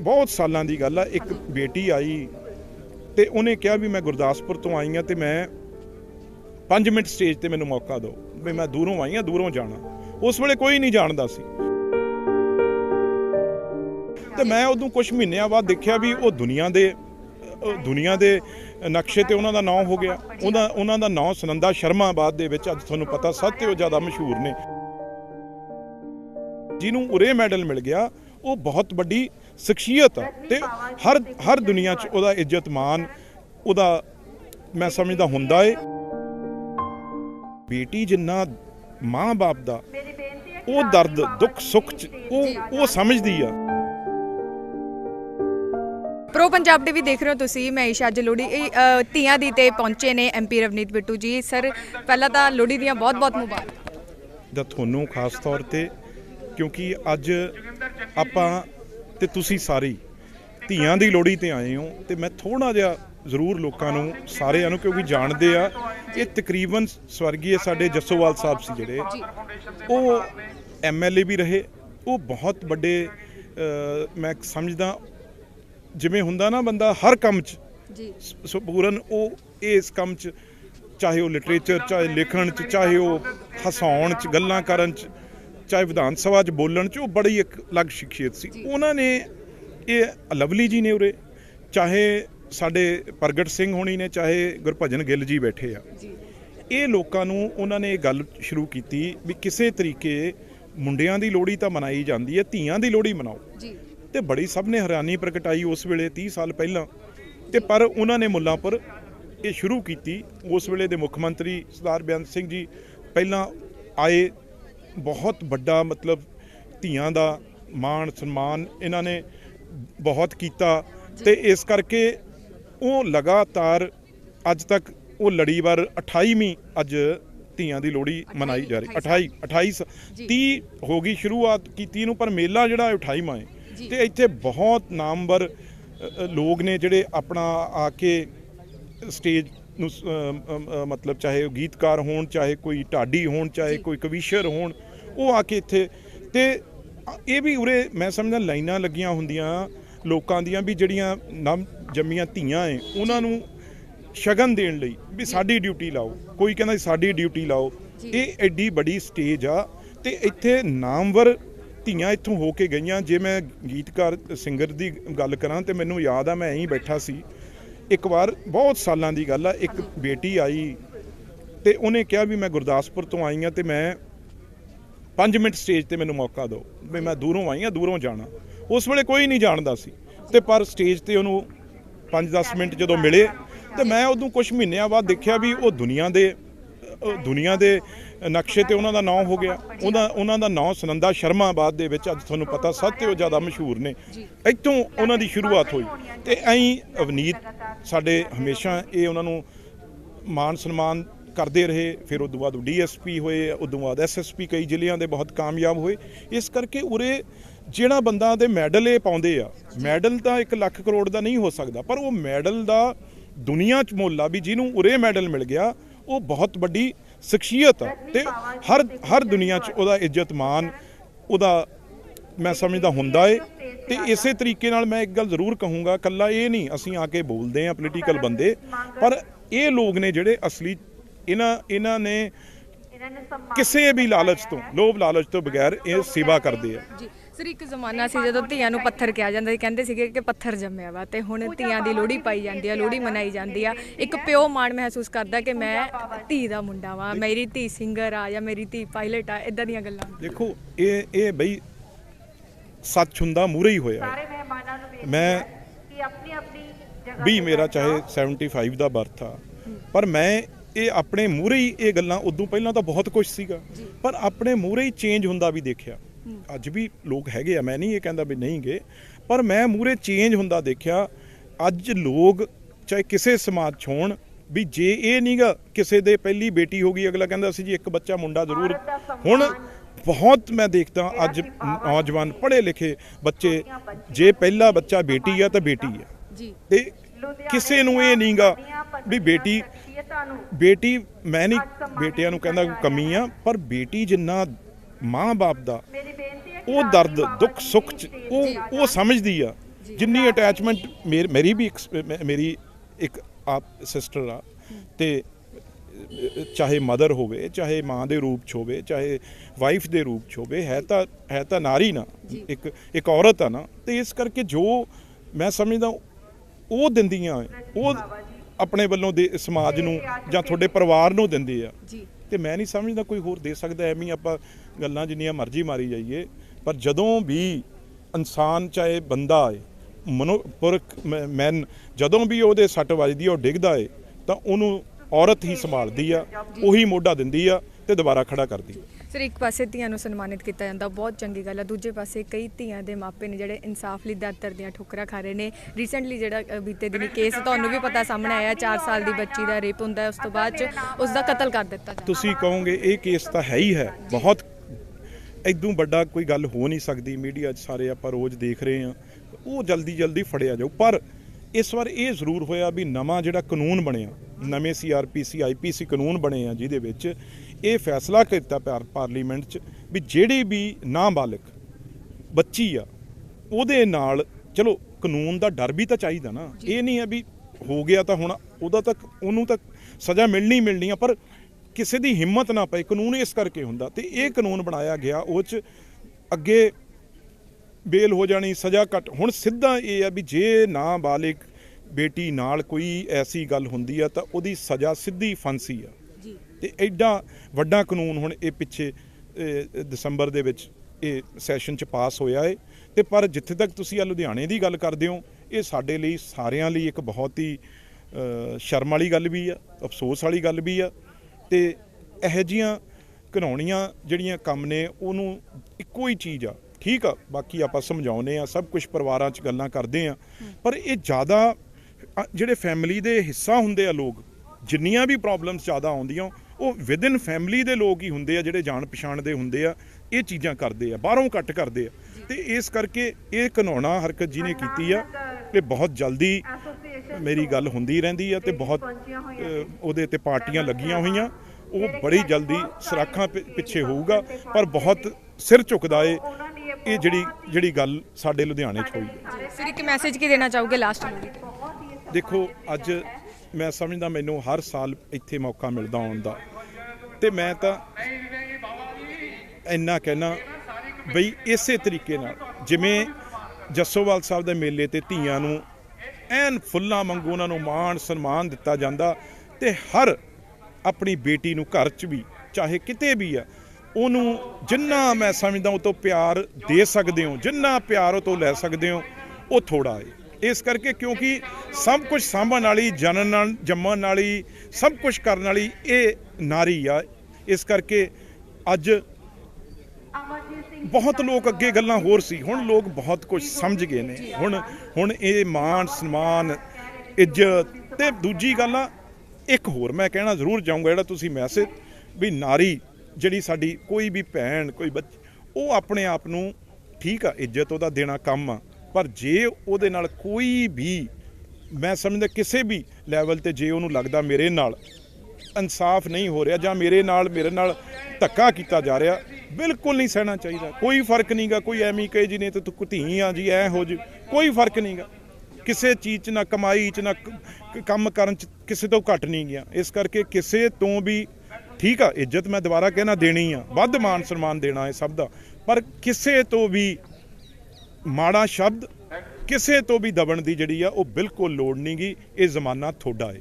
ਬਹੁਤ ਸਾਲਾਂ ਦੀ ਗੱਲ ਆ, ਇੱਕ ਬੇਟੀ ਆਈ ਤੇ ਉਹਨੇ ਕਿਹਾ ਵੀ ਮੈਂ ਗੁਰਦਾਸਪੁਰ ਤੋਂ ਆਈ ਆ ਤੇ ਮੈਂ 5 ਮਿੰਟ ਸਟੇਜ ਤੇ ਮੈਨੂੰ ਮੌਕਾ ਦਿਓ, ਵੀ ਮੈਂ ਦੂਰੋਂ ਆਈ ਆ, ਦੂਰੋਂ ਜਾਣਾ। ਉਸ ਵੇਲੇ ਕੋਈ ਨਹੀਂ ਜਾਣਦਾ ਸੀ। ਤੇ ਮੈਂ ਉਦੋਂ ਕੁਝ ਮਹੀਨਿਆਂ ਬਾਅਦ ਦੇਖਿਆ ਵੀ ਉਹ ਦੁਨੀਆ ਦੇ ਦੁਨੀਆ ਦੇ ਨਕਸ਼ੇ ਤੇ ਉਹਨਾਂ ਦਾ ਨਾਮ ਹੋ ਗਿਆ। ਉਹਦਾ, ਉਹਨਾਂ ਦਾ ਨਾਮ ਸੁਨੰਦਾ ਸ਼ਰਮਾ ਬਾਅਦ ਦੇ ਵਿੱਚ ਅੱਜ ਤੁਹਾਨੂੰ ਪਤਾ ਸਭ ਤੋਂ ਜ਼ਿਆਦਾ ਮਸ਼ਹੂਰ ਨੇ। ਜਿਹਨੂੰ ਉਰੇ ਮੈਡਲ ਮਿਲ ਗਿਆ, ਉਹ ਬਹੁਤ ਵੱਡੀ ਸ਼ਖਸੀਅਤ ਆ। ਤੇ ਹਰ ਹਰ ਦੁਨੀਆ 'ਚ ਉਹਦਾ ਇੱਜ਼ਤ ਮਾਨ ਉਹਦਾ ਮੈਂ ਸਮਝਦਾ ਹੁੰਦਾ ਏ। ਬੇਟੀ ਜਿੰਨਾ ਮਾਂ-ਬਾਪ ਦਾ ਉਹ ਦਰਦ ਦੁੱਖ ਸੁੱਖ 'ਚ ਉਹ ਉਹ ਸਮਝਦੀ ਆ। ਪ੍ਰੋ ਪੰਜਾਬ ਦੇ ਵੀ ਦੇਖ ਰਹੇ ਹੋ ਤੁਸੀਂ ਮੈਂ ਈਸ਼ਾ ਅੱਜ ਲੋਹੜੀ ਇਹ, ਅ, ਤੀਆਂ ਦੀ ਤੇ ਪਹੁੰਚੇ ਨੇ ਐਮਪੀ ਰਵਨੀਤ ਬਿੱਟੂ ਜੀ। ਸਰ ਪਹਿਲਾਂ ਤਾਂ ਲੋਹੜੀ ਦੀਆਂ ਬਹੁਤ-ਬਹੁਤ ਮੁਬਾਰਕ। ਦਾ ਤੁਹਾਨੂੰ ਖਾਸ ਤੌਰ ਤੇ ਕਿਉਂਕਿ ਅੱਜ ਆਪਾਂ ਤੇ ਤੁਸੀਂ ਸਾਰੇ ਧੀਆਂ ਦੀ ਲੋਹੜੀ ਤੇ ਆਏ ਹੋ ਤੇ ਮੈਂ ਥੋੜਾ ਜਿਹਾ ਜ਼ਰੂਰ ਲੋਕਾਂ ਨੂੰ ਸਾਰਿਆਂ ਨੂੰ ਕਿਉਂਕਿ ਜਾਣਦੇ ਆ ਇਹ ਤਕਰੀਬਨ ਸਵਰਗੀਏ ਸਾਡੇ ਜੱਸੋਵਾਲ ਸਾਹਿਬ ਸੀ ਜਿਹੜੇ। ਉਹ ਐਮਐਲਏ ਵੀ ਰਹੇ। ਉਹ ਬਹੁਤ ਵੱਡੇ ਮੈਂ ਸਮਝਦਾ ਜਿਵੇਂ ਹੁੰਦਾ ਨਾ ਬੰਦਾ ਹਰ ਕੰਮ 'ਚ ਜੀ। ਪੂਰਨ ਉਹ ਇਸ ਕੰਮ 'ਚ ਚਾਹੇ ਉਹ ਲਿਟਰੇਚਰ ਚਾਹੇ ਲਿਖਣ 'ਚ ਚਾਹੇ ਉਹ ਹਸਾਉਣ 'ਚ ਗੱਲਾਂ ਕਰਨ 'ਚ ਚਾਹੇ ਵਿਧਾਨ ਸਭਾ 'ਚ ਬੋਲਣ 'ਚ ਉਹ ਬੜੀ ਇੱਕ ਅਲੱਗ ਸ਼ਖਸੀਅਤ ਸੀ। ਉਹਨਾਂ ਨੇ ਇਹ ਲਵਲੀ ਜੀ ਨੇ ਉਰੇ ਚਾਹੇ ਸਾਡੇ ਪ੍ਰਗਟ ਸਿੰਘ ਹੋਣੀ ਨੇ ਚਾਹੇ ਗੁਰਭਜਨ ਗਿੱਲ ਜੀ ਬੈਠੇ ਆ। ਇਹ ਲੋਕਾਂ ਨੂੰ ਉਹਨਾਂ ਨੇ ਇਹ ਗੱਲ ਸ਼ੁਰੂ ਕੀਤੀ ਵੀ ਕਿਸੇ ਤਰੀਕੇ ਮੁੰਡਿਆਂ ਦੀ ਲੋਹੜੀ ਤਾਂ ਮਨਾਈ ਜਾਂਦੀ ਹੈ ਧੀਆਂ ਦੀ ਲੋਹੜੀ ਮਨਾਓ। ਜੀ। ਤੇ ਬੜੀ ਸਭ ਨੇ ਹੈਰਾਨੀ ਪ੍ਰਗਟਾਈ ਉਸ ਵੇਲੇ 30 ਸਾਲ ਪਹਿਲਾਂ। ਤੇ ਪਰ ਉਹਨਾਂ ਨੇ ਮੁੱਲਾਂਪੁਰ ਇਹ ਸ਼ੁਰੂ ਕੀਤੀ। ਉਸ ਵੇਲੇ ਦੇ ਮੁੱਖ ਮੰਤਰੀ ਸਰਦਾਰ ਬੇਅੰਤ ਸਿੰਘ ਜੀ ਪਹਿਲਾਂ ਆਏ ਬਹੁਤ ਵੱਡਾ ਮਤਲਬ ਧੀਆਂ ਦਾ ਮਾਣ ਸਨਮਾਨ ਇਹਨਾਂ ਨੇ ਬਹੁਤ ਕੀਤਾ ਤੇ ਇਸ ਕਰਕੇ ਉਹ ਲਗਾਤਾਰ ਅੱਜ ਤੱਕ ਉਹ ਲੜੀਵਾਰ 28ਵੀਂ ਅੱਜ ਧੀਆਂ ਦੀ ਲੋਹੜੀ ਮਨਾਈ ਜਾ ਰਹੀ 28 28 ਸ- ਜੀ। 30 ਹੋ ਗਈ ਸ਼ੁਰੂਆਤ ਕੀਤੀ ਨੂੰ ਪਰ ਮੇਲਾ ਜਿਹੜਾ 28ਵਾਂ ਹੈ। ਤੇ ਇੱਥੇ ਬਹੁਤ ਨਾਮਵਰ ਲੋਕ ਨੇ ਜਿਹੜੇ ਆਪਣਾ ਆ ਕੇ ਸਟੇਜ ਨੂੰ ਮਤਲਬ ਚਾਹੇ ਉਹ ਗੀਤਕਾਰ ਹੋਣ ਚਾਹੇ ਕੋਈ ਢਾਡੀ ਹੋਣ ਚਾਹੇ। ਕੋਈ ਕਵੀਸ਼ਰ ਹੋਣ ਉਹ ਆ ਕੇ ਇੱਥੇ ਤੇ ਇਹ ਵੀ ਉਰੇ ਮੈਂ ਸਮਝਦਾ ਲਾਈਨਾਂ ਲੱਗੀਆਂ ਹੁੰਦੀਆਂ ਲੋਕਾਂ ਦੀਆਂ ਵੀ ਜਿਹੜੀਆਂ ਨਵ ਜੰਮੀਆਂ ਧੀਆਂ ਏ ਉਹਨਾਂ ਨੂੰ ਸ਼ਗਨ ਦੇਣ ਲਈ ਵੀ ਸਾਡੀ ਡਿਊਟੀ ਲਾਓ ਕੋਈ ਕਹਿੰਦਾ ਸਾਡੀ ਡਿਊਟੀ ਲਾਓ। ਇਹ ਐਡੀ ਵੱਡੀ ਸਟੇਜ ਆ ਤੇ ਇੱਥੇ ਨਾਮਵਰ ਧੀਆਂ ਇੱਥੋਂ ਹੋ ਕੇ ਗਈਆਂ ਜੇ ਮੈਂ ਗੀਤਕਾਰ ਸਿੰਗਰ ਦੀ ਗੱਲ ਕਰਾਂ ਤੇ ਮੈਨੂੰ ਯਾਦ ਆ ਮੈਂ ਐਂ ਹੀ ਬੈਠਾ ਸੀ ਇੱਕ ਵਾਰ ਬਹੁਤ ਸਾਲਾਂ ਦੀ ਗੱਲ ਆ, ਇੱਕ ਬੇਟੀ ਆਈ ਤੇ ਉਹਨੇ ਕਿਹਾ ਵੀ ਮੈਂ ਗੁਰਦਾਸਪੁਰ ਤੋਂ ਆਈ ਆ ਤੇ ਮੈਂ 5 ਮਿੰਟ ਸਟੇਜ ਤੇ ਮੈਨੂੰ ਮੌਕਾ ਦਿਓ, ਵੀ ਮੈਂ ਦੂਰੋਂ ਆਈ ਆ, ਦੂਰੋਂ ਜਾਣਾ। ਉਸ ਵੇਲੇ ਕੋਈ ਨਹੀਂ ਜਾਣਦਾ ਸੀ ਤੇ ਪਰ ਸਟੇਜ ਤੇ ਉਹਨੂੰ 5-10 ਮਿੰਟ ਜਦੋਂ ਮਿਲੇ ਤੇ ਮੈਂ ਉਦੋਂ ਕੁਝ ਮਹੀਨਿਆਂ ਬਾਅਦ ਦੇਖਿਆ ਵੀ ਉਹ ਦੁਨੀਆ ਦੇ ਦੁਨੀਆ ਦੇ ਨਕਸ਼ੇ ਤੇ ਉਹਨਾਂ ਦਾ ਨਾਮ ਹੋ ਗਿਆ। ਉਹਦਾ, ਉਹਨਾਂ ਦਾ ਨਾਮ ਸੁਨੰਦਾ ਸ਼ਰਮਾ ਬਾਅਦ ਦੇ ਵਿੱਚ ਅੱਜ ਤੁਹਾਨੂੰ ਪਤਾ ਸਭ ਤੋਂ ਜ਼ਿਆਦਾ ਮਸ਼ਹੂਰ ਨੇ। ਇੱਥੋਂ ਉਹਨਾਂ ਦੀ ਸ਼ੁਰੂਆਤ ਹੋਈ। ਤੇ ਐਂ ਅਵਨੀਤ ਸਾਡੇ ਹਮੇਸ਼ਾ ਇਹ ਉਹਨਾਂ ਨੂੰ ਮਾਨ ਸਨਮਾਨ ਕਰਦੇ ਰਹੇ। ਫਿਰ ਉਦੋਂ ਬਾਅਦ ਡੀਐਸਪੀ ਹੋਏ, ਉਦੋਂ ਬਾਅਦ ਐਸਐਸਪੀ ਕਈ ਜ਼ਿਲ੍ਹਿਆਂ ਦੇ ਬਹੁਤ ਕਾਮਯਾਬ ਹੋਏ। ਇਸ ਕਰਕੇ ਉਰੇ ਜਿਹੜਾ ਬੰਦਾ ਦੇ ਮੈਡਲ ਇਹ ਪਾਉਂਦੇ ਆ, ਮੈਡਲ ਤਾਂ 1 ਲੱਖ ਕਰੋੜ ਦਾ ਨਹੀਂ ਹੋ ਸਕਦਾ, ਪਰ ਉਹ ਮੈਡਲ ਦਾ ਦੁਨੀਆ 'ਚ ਮੁੱਲ ਆ ਵੀ ਜਿਹਨੂੰ ਉਰੇ ਮੈਡਲ ਮਿਲ ਗਿਆ। ਉਹ ਬਹੁਤ ਵੱਡੀ ਸ਼ਖਸੀਅਤ ਆ ਤੇ ਹਰ ਹਰ ਦੁਨੀਆ 'ਚ ਉਹਦਾ ਇੱਜ਼ਤ ਮਾਨ ਉਹਦਾ ਮੈਂ ਸਮਝਦਾ ਹੁੰਦਾ ਏ ਤੇ ਇਸੇ ਤਰੀਕੇ ਨਾਲ ਮੈਂ ਇੱਕ ਗੱਲ ਜ਼ਰੂਰ ਕਹੂੰਗਾ ਕੱਲਾ ਇਹ ਨਹੀਂ ਅਸੀਂ ਆ ਕੇ ਬੋਲਦੇ ਆ ਪੋਲੀਟੀਕਲ ਬੰਦੇ ਪਰ ਇਹ ਲੋਕ ਨੇ ਜਿਹੜੇ ਅਸਲੀ ਇਹਨਾਂ ਇਹਨਾਂ ਨੇ ਕਿਸੇ ਵੀ ਲਾਲਚ ਤੋਂ ਲੋਭ ਲਾਲਚ ਤੋਂ ਬਗੈਰ ਇਹ ਸੇਵਾ ਕਰਦੇ ਆ। ਜੀ। ਸਰ ਇੱਕ ਜ਼ਮਾਨਾ ਸੀ ਜਦੋਂ ਧੀਆਂ ਨੂੰ ਪੱਥਰ ਕਿਹਾ ਜਾਂਦਾ ਸੀ ਕਹਿੰਦੇ ਸੀਗੇ ਕਿ ਪੱਥਰ ਜੰਮਿਆ ਵਾ ਤੇ ਹੁਣ ਧੀਆਂ ਦੀ ਲੋਹੜੀ ਪਾਈ ਜਾਂਦੀ ਆ ਲੋਹੜੀ ਮਨਾਈ ਜਾਂਦੀ ਆ। ਇੱਕ ਪਿਓ ਮਾਣ ਮਹਿਸੂਸ ਕਰਦਾ ਕਿ ਮੈਂ ਧੀ ਦਾ ਮੁੰਡਾ ਵਾਂ ਮੇਰੀ ਧੀ ਸਿੰਗਰ ਆ ਜਾਂ ਮੇਰੀ ਧੀ ਪਾਇਲਟ ਆ ਇਦਾਂ ਦੀਆਂ ਗੱਲਾਂ। ਦੇਖੋ ਇਹ ਇਹ ਬਈ ਸੱਚ ਹੁੰਦਾ ਮੂਰੇ ਹੀ ਹੋਇਆ। ਸਾਰੇ ਮਹਿਮਾਨਾਂ ਨੂੰ ਬੇਨਤੀ ਮੈਂ ਕਿ ਆਪਣੀ ਆਪਣੀ ਜਗ੍ਹਾ ਵੀ ਮੇਰਾ ਚਾਹੇ ਜਾਓ। 75 ਦਾ ਬਰਥ ਆ ਪਰ ਮੈਂ ਇਹ ਆਪਣੇ ਮੂਹਰੇ ਹੀ ਇਹ ਗੱਲਾਂ ਉਦੋਂ ਪਹਿਲਾਂ ਤਾਂ ਬਹੁਤ ਕੁਝ ਸੀਗਾ। ਪਰ ਆਪਣੇ ਮੂਹਰੇ ਹੀ ਚੇਂਜ ਹੁੰਦਾ ਵੀ ਦੇਖਿਆ। ਅੱਜ ਵੀ ਲੋਕ ਹੈਗੇ ਆ ਮੈਂ ਨਹੀਂ ਇਹ ਕਹਿੰਦਾ ਵੀ ਨਹੀਂ ਗੇ ਪਰ ਮੈਂ ਮੂਹਰੇ ਚੇਂਜ ਹੁੰਦਾ ਦੇਖਿਆ ਅੱਜ ਲੋਕ ਚਾਹੇ ਕਿਸੇ ਸਮਾਜ 'ਚ ਹੋਣ ਵੀ ਜੇ ਇਹ ਨਹੀਂਗਾ ਕਿਸੇ ਦੇ ਪਹਿਲੀ ਬੇਟੀ ਹੋ ਗਈ ਅਗਲਾ ਕਹਿੰਦਾ ਸੀ ਜੀ ਇੱਕ ਬੱਚਾ ਮੁੰਡਾ ਜ਼ਰੂਰ ਹੁਣ ਬਹੁਤ ਮੈਂ ਦੇਖਦਾ ਅੱਜ ਨੌਜਵਾਨ ਪੜ੍ਹੇ ਲਿਖੇ ਬੱਚੇ ਜੇ ਪਹਿਲਾ ਬੱਚਾ ਬੇਟੀ ਆ ਤਾਂ ਬੇਟੀ ਆ। ਜੀ। ਤੇ ਕਿਸੇ ਨੂੰ ਇਹ ਨਹੀਂਗਾ ਵੀ ਬੇਟੀ ਬੇਟੀ ਮੈਂ ਨਹੀਂ ਬੇਟਿਆਂ ਨੂੰ ਕਹਿੰਦਾ ਕਮੀ ਆ ਪਰ ਬੇਟੀ ਜਿੰਨਾ ਮਾਂ-ਬਾਪ ਦਾ ਉਹ ਦਰਦ ਦੁੱਖ ਸੁੱਖ ਚ ਉਹ ਉਹ ਸਮਝਦੀ ਆ। ਜਿੰਨੀ ਅਟੈਚਮੈਂਟ ਮੇਰੀ ਵੀ ਮੇਰੀ ਇੱਕ ਆਪ ਸਿਸਟਰ ਆ। ਤੇ ਚਾਹੇ ਮਦਰ ਹੋਵੇ ਚਾਹੇ ਮਾਂ ਦੇ ਰੂਪ ਚ ਹੋਵੇ ਚਾਹੇ ਵਾਈਫ ਦੇ ਰੂਪ ਚ ਹੋਵੇ ਹੈ ਤਾਂ ਹੈ ਤਾਂ ਨਾਰੀ ਨਾ। ਇੱਕ ਇੱਕ ਔਰਤ ਆ ਨਾ। ਤੇ ਇਸ ਕਰਕੇ ਜੋ ਮੈਂ ਸਮਝਦਾ ਉਹ ਦਿੰਦੀਆਂ ਉਹ ਆਪਣੇ ਵੱਲੋਂ ਦੇ ਸਮਾਜ ਨੂੰ ਜਾਂ ਤੁਹਾਡੇ ਪਰਿਵਾਰ ਨੂੰ ਦਿੰਦੇ ਆ। ਜੀ। ਤੇ ਮੈਂ ਨਹੀਂ ਸਮਝਦਾ ਕੋਈ ਹੋਰ ਦੇ ਸਕਦਾ, ਐਵੇਂ ਆਪਾਂ ਗੱਲਾਂ ਜਿੰਨੀਆਂ ਮਰਜ਼ੀ ਮਾਰੀ ਜਾਈਏ। ਪਰ ਜਦੋਂ ਵੀ ਇਨਸਾਨ ਚਾਹੇ ਬੰਦਾ ਏ ਮਨੋਪੁਰਖ ਮੈਨ ਜਦੋਂ ਵੀ ਉਹਦੇ ਸੱਟ ਵੱਜਦੀ ਉਹ ਡਿੱਗਦਾ ਏ, ਤਾਂ ਉਹਨੂੰ ਔਰਤ ਹੀ ਸੰਭਾਲਦੀ ਆ, ਉਹੀ ਮੋਢਾ ਦਿੰਦੀ ਆ ਤੇ ਦੁਬਾਰਾ ਖੜਾ ਕਰਦੀ ਆ। ਸਰ ਇੱਕ ਪਾਸੇ ਧੀਆਂ ਨੂੰ ਸਨਮਾਨਿਤ ਕੀਤਾ ਜਾਂਦਾ, ਬਹੁਤ ਚੰਗੀ ਗੱਲ ਹੈ ਦੂਜੇ ਪਾਸੇ ਕਈ ਧੀਆਂ ਦੇ ਮਾਪੇ ਨੇ ਜਿਹੜੇ ਇਨਸਾਫ ਲਈ ਦਰ ਦੀਆਂ ਠੋਕਰਾਂ ਖਾ ਰਹੇ ਨੇ। ਰੀਸੈਂਟਲੀ ਜਿਹੜਾ ਬੀਤੇ ਦਿਨੀ ਕੇਸ ਤੁਹਾਨੂੰ ਵੀ ਪਤਾ ਸਾਹਮਣੇ ਆਇਆ 4 ਸਾਲ ਦੀ ਬੱਚੀ ਦਾ ਰੇਪ ਹੁੰਦਾ ਉਸ ਤੋਂ ਬਾਅਦ ਚ ਉਸ ਦਾ ਕਤਲ ਕਰ ਦਿੱਤਾ ਜਾਂਦਾ। ਤੁਸੀਂ ਕਹੋਗੇ ਇਹ ਕੇਸ ਤਾਂ ਹੈ ਹੀ ਹੈ, ਬਹੁਤ ਇਦੋਂ ਵੱਡਾ ਕੋਈ ਗੱਲ ਹੋ ਨਹੀਂ ਸਕਦੀ, ਮੀਡੀਆ 'ਚ ਸਾਰੇ ਆਪਾਂ ਰੋਜ਼ ਦੇਖ ਰਹੇ ਹਾਂ, ਉਹ ਜਲਦੀ ਜਲਦੀ ਫੜਿਆ ਜਾਊ। ਪਰ ਇਸ ਵਾਰ ਇਹ ਜ਼ਰੂਰ ਹੋਇਆ ਵੀ ਨਵਾਂ ਜਿਹੜਾ ਕਾਨੂੰਨ ਬਣਿਆ, ਨਵੇਂ ਸੀਆਰਪੀਸੀ ਆਈਪੀਸੀ ਕਾਨੂੰਨ ਬਣੇ ਆ ਜਿਹਦੇ ਵਿੱਚ ਇਹ ਫੈਸਲਾ ਕੀਤਾ ਪਾਰ- ਪਾਰਲੀਮੈਂਟ 'ਚ ਵੀ ਜਿਹੜੀ ਵੀ ਨਾਬਾਲਗ ਬੱਚੀ ਆ ਉਹਦੇ ਨਾਲ ਚਲੋ ਕਾਨੂੰਨ ਦਾ ਡਰ ਵੀ ਤਾਂ ਚਾਹੀਦਾ ਨਾ। ਇਹ ਨਹੀਂ ਹੈ ਵੀ ਹੋ ਗਿਆ ਤਾਂ ਹੁਣ ਉਹਦਾ ਤੱਕ ਉਹਨੂੰ ਤਾਂ ਸਜ਼ਾ ਮਿਲਣੀ ਮਿਲਣੀ ਆ ਪਰ ਕਿਸੇ ਦੀ ਹਿੰਮਤ ਨਾ ਪਏ ਕਾਨੂੰਨ ਇਸ ਕਰਕੇ ਹੁੰਦਾ ਤੇ ਇਹ ਕਾਨੂੰਨ ਬਣਾਇਆ ਗਿਆ ਉਹ ਚ ਅੱਗੇ ਬੇਲ ਹੋ ਜਾਣੀ ਸਜ਼ਾ ਘੱਟ। ਹੁਣ ਸਿੱਧਾ ਇਹ ਆ ਵੀ ਜੇ ਨਾਬਾਲਿਗ ਬੇਟੀ ਨਾਲ ਕੋਈ ਐਸੀ ਗੱਲ ਹੁੰਦੀ ਆ ਤਾਂ ਉਹਦੀ ਸਜ਼ਾ ਸਿੱਧੀ ਫਾਂਸੀ ਆ। ਤੇ ਐਡਾ ਵੱਡਾ ਕਾਨੂੰਨ ਹੁਣ ਇਹ ਪਿੱਛੇ ਦਸੰਬਰ ਦੇ ਵਿੱਚ ਇਹ ਸੈਸ਼ਨ ਚ ਪਾਸ ਹੋਇਆ ਏ। ਤੇ ਪਰ ਜਿੱਥੇ ਤੱਕ ਤੁਸੀਂ ਆ ਲੁਧਿਆਣੇ ਦੀ ਗੱਲ ਕਰਦੇ ਹੋ, ਇਹ ਸਾਡੇ ਲਈ, ਸਾਰਿਆਂ ਲਈ ਇੱਕ ਬਹੁਤ ਹੀ ਸ਼ਰਮ ਵਾਲੀ ਗੱਲ ਵੀ ਆ, ਅਫਸੋਸ ਵਾਲੀ ਗੱਲ ਵੀ ਆ। ਤੇ ਇਹੋ ਜੀਆਂ ਘਿਨਾਉਣੀਆਂ ਜਿਹੜੀਆਂ ਕੰਮ ਨੇ, ਉਹਨੂੰ ਇੱਕੋ ਹੀ ਚੀਜ਼ ਆ, ਠੀਕ ਆ, ਬਾਕੀ ਆਪਾਂ ਸਮਝਾਉਨੇ ਆ ਸਭ ਕੁਝ ਪਰਿਵਾਰਾਂ 'ਚ ਗੱਲਾਂ ਕਰਦੇ ਆ ਪਰ ਇਹ ਜ਼ਿਆਦਾ ਜਿਹੜੇ ਫੈਮਿਲੀ ਦੇ ਹਿੱਸਾ ਹੁੰਦੇ ਆ ਲੋਕ, ਜਿੰਨੀਆਂ ਵੀ ਪ੍ਰੋਬਲਮਸ ਜ਼ਿਆਦਾ ਆਉਂਦੀਆਂ ਉਹ ਵਿਦਨ ਫੈਮਿਲੀ ਦੇ ਲੋਕ ਹੀ ਹੁੰਦੇ ਆ ਜਿਹੜੇ ਜਾਣ ਪਛਾਣ ਦੇ ਹੁੰਦੇ ਆ ਇਹ ਚੀਜ਼ਾਂ ਕਰਦੇ ਆ ਬਾਹਰੋਂ ਘੱਟ ਕਰਦੇ ਆ। ਤੇ ਇਸ ਕਰਕੇ ਇਹ ਘਿਨਾਉਣਾ ਹਰਕਤ ਜਿਹਨੇ ਕੀਤੀ ਆ ਤੇ ਬਹੁਤ ਜਲਦੀ ਮੇਰੀ ਗੱਲ ਹੁੰਦੀ ਰਹਿੰਦੀ ਆ ਤੇ ਬਹੁਤ ਉਹਦੇ ਤੇ ਪਾਰਟੀਆਂ ਲੱਗੀਆਂ ਹੋਈਆਂ ਉਹ ਬੜੀ ਜਲਦੀ ਸਰਾਖਾਂ ਪਿ- ਪਿੱਛੇ ਹੋਊਗਾ ਪਰ ਬਹੁਤ ਸਿਰ ਝੁਕਦਾ ਏ ਇਹ ਜਿਹੜੀ ਜਿਹੜੀ ਗੱਲ ਸਾਡੇ ਲੁਧਿਆਣੇ 'ਚ ਹੋਈ। ਹੈ ਫਿਰ ਇੱਕ ਮੈਸੇਜ ਕੀ ਦੇਣਾ ਚਾਹੋਗੇ ਲਾਸਟ ਤੇ ਦੇਖੋ ਅੱਜ ਮੈਂ ਸਮਝਦਾ ਮੈਨੂੰ ਹਰ ਸਾਲ ਇੱਥੇ ਮੌਕਾ ਮਿਲਦਾ ਆਉਣ ਦਾ। ਤੇ ਮੈਂ ਤਾਂ ਇੰਨਾ ਕਹਿਣਾ ਬਈ ਇਸੇ ਤਰੀਕੇ ਨਾਲ, ਜਿਵੇਂ ਜੱਸੋਵਾਲ ਸਾਹਿਬ ਦੇ ਮੇਲੇ ਤੇ ਧੀਆਂ ਨੂੰ ਐਨ ਫੁੱਲਾਂ ਵਾਂਗੂ ਉਹਨਾਂ ਨੂੰ ਮਾਣ ਸਨਮਾਨ ਦਿੱਤਾ ਜਾਂਦਾ ਤੇ ਹਰ ਆਪਣੀ ਬੇਟੀ ਨੂੰ ਘਰ 'ਚ ਵੀ, ਚਾਹੇ ਕਿਤੇ ਵੀ ਆ, ਉਹਨੂੰ ਜਿੰਨਾ ਮੈਂ ਸਮਝਦਾ ਉਹ ਤੋਂ ਪਿਆਰ ਦੇ ਸਕਦੇ ਹੋ, ਜਿੰਨਾ ਪਿਆਰ ਉਹ ਤੋਂ ਲੈ ਸਕਦੇ ਹੋ, ਉਹ ਥੋੜਾ ਹੈ। ਇਸ ਕਰਕੇ ਕਿਉਂਕਿ ਸਭ ਕੁਝ ਸਾਂਭਣ ਵਾਲੀ, ਜਨਨ ਨਾਲ, ਜੰਮਣ ਵਾਲੀ, ਸਭ ਕੁਝ ਕਰਨ ਵਾਲੀ ਇਹ ਨਾਰੀ ਆ। ਇਸ ਕਰਕੇ ਅੱਜ ਬਹੁਤ ਲੋਕ ਅੱਗੇ ਗੱਲਾਂ ਹੋਰ ਸੀ। ਹੁਣ ਲੋਕ ਬਹੁਤ ਕੁਝ ਸਮਝ ਗਏ ਨੇ। ਹੁਣ ਹੁਣ ਇਹ ਮਾਣ, ਸਨਮਾਨ, ਇੱਜ਼ਤ ਤੇ ਦੂਜੀ ਗੱਲ ਆ, ਇੱਕ ਹੋਰ ਮੈਂ ਕਹਿਣਾ ਜ਼ਰੂਰ ਚਾਹੂੰਗਾ, ਜਿਹੜਾ ਤੁਸੀਂ ਮੈਸੇਜ ਵੀ ਨਾਰੀ ਜਿਹੜੀ ਸਾਡੀ ਕੋਈ ਵੀ ਭੈਣ, ਕੋਈ ਬੱਚ, ਉਹ ਆਪਣੇ ਆਪ ਨੂੰ ਠੀਕ ਆ, ਇੱਜ਼ਤ ਉਹਦਾ ਦੇਣਾ ਕੰਮ ਆ। ਪਰ ਜੇ ਉਹਦੇ ਨਾਲ ਕੋਈ ਵੀ, ਮੈਂ ਸਮਝਦਾ ਕਿਸੇ ਵੀ ਲੈਵਲ ਤੇ ਜੇ ਉਹਨੂੰ ਲੱਗਦਾ ਮੇਰੇ ਨਾਲ ਇਨਸਾਫ ਨਹੀਂ ਹੋ ਰਿਹਾ ਜਾਂ ਮੇਰੇ ਨਾਲ ਮੇਰੇ ਨਾਲ ਧੱਕਾ ਕੀਤਾ ਜਾ ਰਿਹਾ, ਬਿਲਕੁਲ ਨਹੀਂ ਸਹਿਣਾ ਚਾਹੀਦਾ। ਕੋਈ ਫ਼ਰਕ ਨਹੀਂਗਾ ਕੋਈ ਐਵੇਂ ਕਹੇ ਜੀ ਨੇ ਤੇ ਤੂੰ ਧੀ ਆ ਜੀ, ਐ ਹੋ ਜੀ, ਕੋਈ ਫ਼ਰਕ ਨਹੀਂਗਾ ਕਿਸੇ ਚੀਜ਼ 'ਚ ਨਾ ਕਮਾਈ 'ਚ ਨਾ ਕੰਮ ਕਰਨ 'ਚ ਕਿਸੇ ਤੋਂ ਘੱਟ ਨਹੀਂ ਗਿਆ। ਇਸ ਕਰਕੇ ਕਿਸੇ ਤੋਂ ਵੀ ਠੀਕ ਆ, ਇੱਜ਼ਤ ਮੈਂ ਦੁਬਾਰਾ ਕਹਿਣਾ ਦੇਣੀ ਆ। ਵੱਧ ਮਾਨ ਸਨਮਾਨ ਦੇਣਾ ਹੈ ਸਭ ਦਾ। ਪਰ ਕਿਸੇ ਤੋਂ ਵੀ ਮਾੜਾ ਸ਼ਬਦ ਕਿਸੇ ਤੋਂ ਵੀ ਦਬਣ ਦੀ ਜਿਹੜੀ ਆ, ਉਹ ਬਿਲਕੁਲ ਲੋੜ ਨਹੀਂਗੀ ਇਹ ਜ਼ਮਾਨਾ ਥੋੜਾ ਹੈ